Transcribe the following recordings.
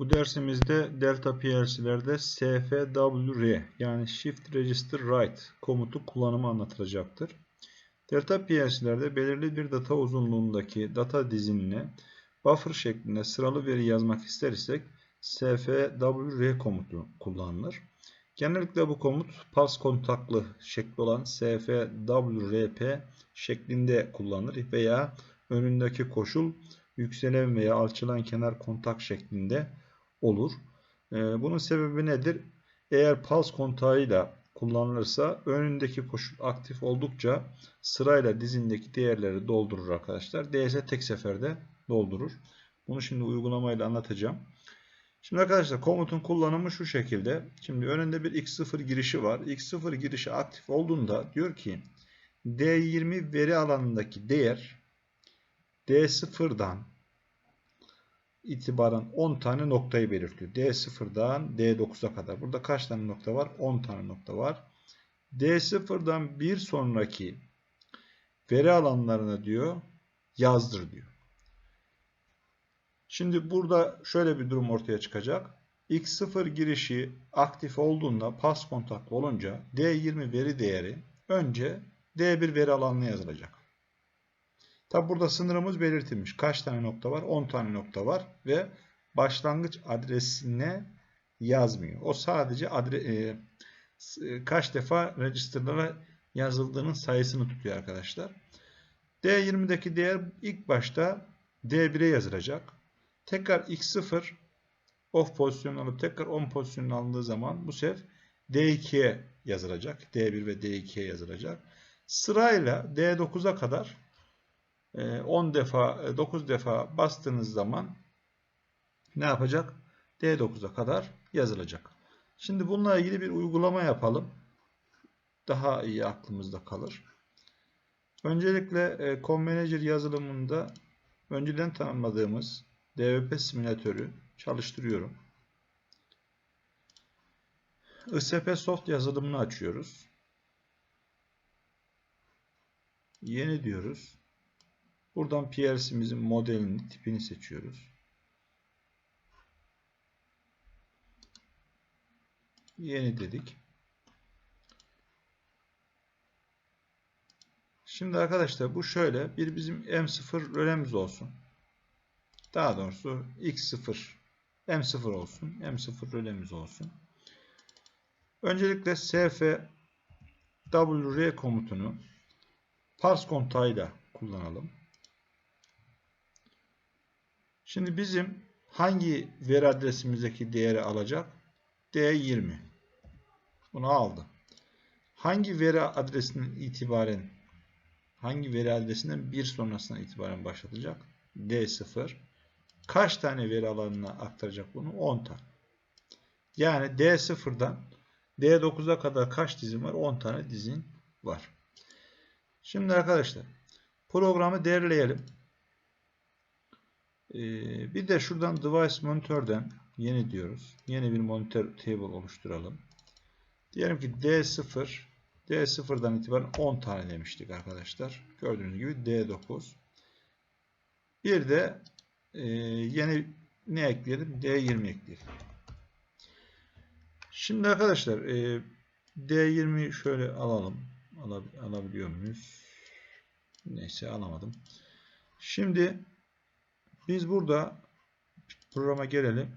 Bu dersimizde Delta PLC'lerde SFWR yani Shift Register Write komutu kullanımı anlatılacaktır. Delta PLC'lerde belirli bir data uzunluğundaki data dizinine buffer şeklinde sıralı veri yazmak istersek SFWR komutu kullanılır. Genellikle bu komut pulse kontaklı şekli olan SFWRP şeklinde kullanılır veya önündeki koşul yükselen veya alçalan kenar kontak şeklinde olur. Ee, bunun sebebi nedir? Eğer pulse kontağıyla kullanılırsa önündeki koşul aktif oldukça sırayla dizindeki değerleri doldurur arkadaşlar. DS tek seferde doldurur. Bunu şimdi uygulamayla anlatacağım. Şimdi arkadaşlar komutun kullanımı şu şekilde. Şimdi önünde bir x0 girişi var. x0 girişi aktif olduğunda diyor ki D20 veri alanındaki değer D0'dan itibaren 10 tane noktayı belirtiyor. D0'dan D9'a kadar. Burada kaç tane nokta var? 10 tane nokta var. D0'dan bir sonraki veri alanlarına diyor yazdır diyor. Şimdi burada şöyle bir durum ortaya çıkacak. X0 girişi aktif olduğunda pas kontaklı olunca D20 veri değeri önce D1 veri alanına yazılacak. Tabi burada sınırımız belirtilmiş. Kaç tane nokta var? 10 tane nokta var ve başlangıç adresine yazmıyor. O sadece adre, e, e kaç defa registerlara yazıldığının sayısını tutuyor arkadaşlar. D20'deki değer ilk başta D1'e yazılacak. Tekrar X0 off pozisyonu alıp tekrar on pozisyonunu alındığı zaman bu sefer D2'ye yazılacak. D1 ve D2'ye yazılacak. Sırayla D9'a kadar 10 ee, defa 9 e, defa bastığınız zaman ne yapacak? D9'a kadar yazılacak. Şimdi bununla ilgili bir uygulama yapalım. Daha iyi aklımızda kalır. Öncelikle e, ComManager yazılımında önceden tanımladığımız DVP simülatörü çalıştırıyorum. ISP Soft yazılımını açıyoruz. Yeni diyoruz. Buradan PLC'mizin modelini, tipini seçiyoruz. Yeni dedik. Şimdi arkadaşlar bu şöyle bir bizim M0 rölemiz olsun. Daha doğrusu X0 M0 olsun. M0 rölemiz olsun. Öncelikle sf wr komutunu parse kontağıyla kullanalım. Şimdi bizim hangi veri adresimizdeki değeri alacak? D20. Bunu aldı. Hangi veri adresinden itibaren hangi veri adresinden bir sonrasına itibaren başlatacak? D0. Kaç tane veri alanına aktaracak bunu? 10 tane. Yani D0'dan D9'a kadar kaç dizin var? 10 tane dizin var. Şimdi arkadaşlar programı derleyelim. Ee, bir de şuradan device monitörden yeni diyoruz. Yeni bir monitor table oluşturalım. Diyelim ki D0 D0'dan itibaren 10 tane demiştik arkadaşlar. Gördüğünüz gibi D9. Bir de e, yeni ne ekleyelim? D20 ekleyelim. Şimdi arkadaşlar e, D20 şöyle alalım. Alab alabiliyor muyuz? Neyse alamadım. Şimdi biz burada programa gelelim.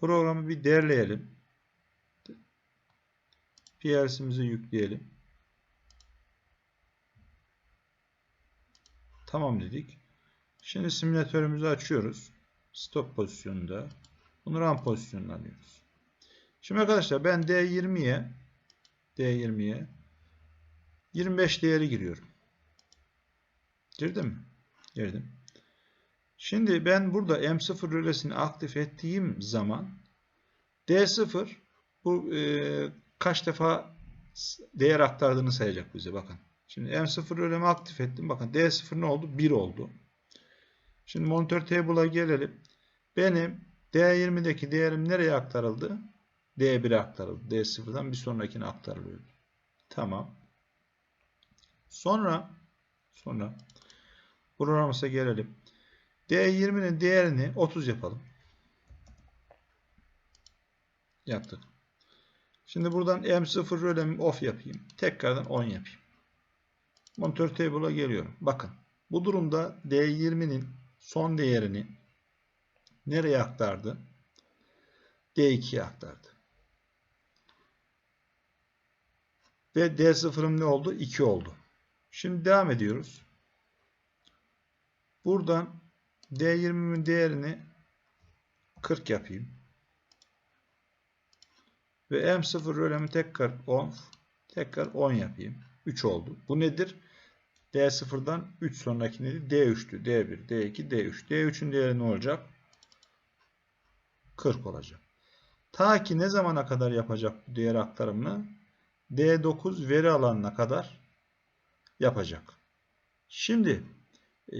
Programı bir derleyelim. PLC'mizi yükleyelim. Tamam dedik. Şimdi simülatörümüzü açıyoruz. Stop pozisyonunda. Bunu run pozisyonuna alıyoruz. Şimdi arkadaşlar ben D20'ye D20'ye 25 değeri giriyorum. Girdim mi? Girdim. Şimdi ben burada M0 rölesini aktif ettiğim zaman D0 bu e, kaç defa değer aktardığını sayacak bize bakın. Şimdi M0 rölemi aktif ettim. Bakın D0 ne oldu? 1 oldu. Şimdi monitör table'a gelelim. Benim D20'deki değerim nereye aktarıldı? D1'e aktarıldı. D0'dan bir sonrakine aktarılıyor. Tamam. Sonra sonra Programımıza gelelim. D20'nin değerini 30 yapalım. Yaptık. Şimdi buradan M0 rölemi off yapayım. Tekrardan 10 yapayım. Monitör table'a geliyorum. Bakın. Bu durumda D20'nin son değerini nereye aktardı? D2'ye aktardı. Ve D0'ım ne oldu? 2 oldu. Şimdi devam ediyoruz. Buradan D20'min değerini 40 yapayım. Ve M0 rölemi tekrar 10. Tekrar 10 yapayım. 3 oldu. Bu nedir? D0'dan 3 sonraki neydi? D3'tü. D1, D2, D3. D3'ün değeri ne olacak? 40 olacak. Ta ki ne zamana kadar yapacak bu değer aktarımını? D9 veri alanına kadar yapacak. Şimdi e,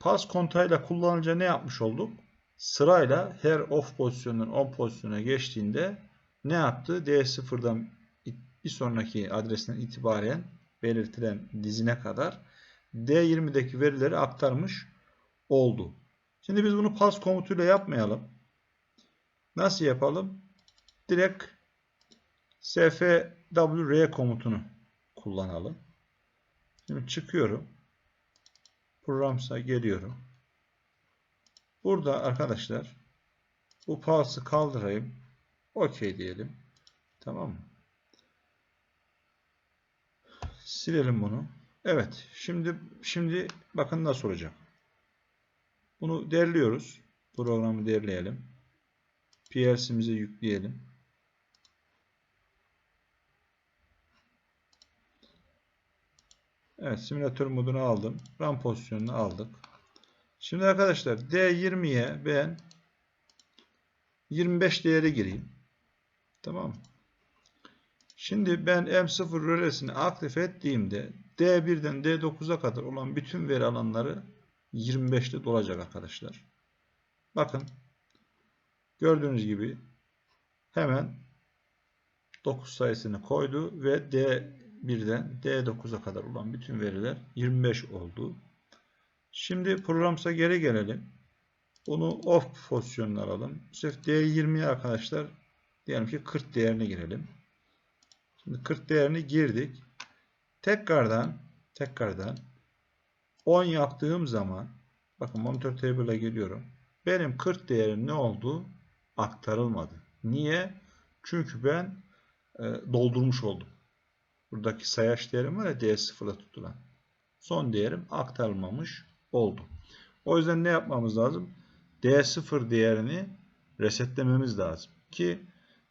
pas kontağıyla kullanınca ne yapmış olduk? Sırayla her off pozisyonundan on pozisyona geçtiğinde ne yaptı? D0'dan bir sonraki adresinden itibaren belirtilen dizine kadar D20'deki verileri aktarmış oldu. Şimdi biz bunu pas komutuyla yapmayalım. Nasıl yapalım? Direkt sfwr komutunu kullanalım. Şimdi çıkıyorum. Programsa geliyorum. Burada arkadaşlar bu pulse'ı kaldırayım. OK diyelim. Tamam mı? Silelim bunu. Evet. Şimdi şimdi bakın nasıl olacak. Bunu derliyoruz. Programı derleyelim. PLC'mize yükleyelim. Evet, simülatör modunu aldım. RAM pozisyonunu aldık. Şimdi arkadaşlar D20'ye ben 25 değeri gireyim. Tamam? Şimdi ben M0 rölesini aktif ettiğimde D1'den D9'a kadar olan bütün veri alanları 25'te dolacak arkadaşlar. Bakın gördüğünüz gibi hemen 9 sayısını koydu ve D1'den D9'a kadar olan bütün veriler 25 oldu. Şimdi programsa geri gelelim. Bunu off pozisyonuna alalım. Bu sefer D20'ye arkadaşlar diyelim ki 40 değerine girelim. Şimdi 40 değerini girdik. Tekrardan tekrardan 10 yaptığım zaman bakın monitör table'a geliyorum. Benim 40 değerim ne oldu? Aktarılmadı. Niye? Çünkü ben e, doldurmuş oldum. Buradaki sayaç değerim var ya D0'da tutulan. Son değerim aktarılmamış oldu. O yüzden ne yapmamız lazım? D0 değerini resetlememiz lazım. Ki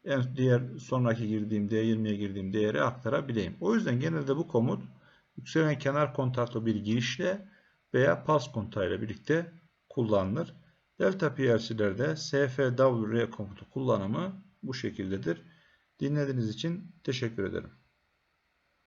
en diğer sonraki girdiğim D20'ye girdiğim değeri aktarabileyim. O yüzden genelde bu komut yükselen kenar kontaklı bir girişle veya pas kontağıyla birlikte kullanılır. Delta PLC'lerde SFWR komutu kullanımı bu şekildedir. Dinlediğiniz için teşekkür ederim.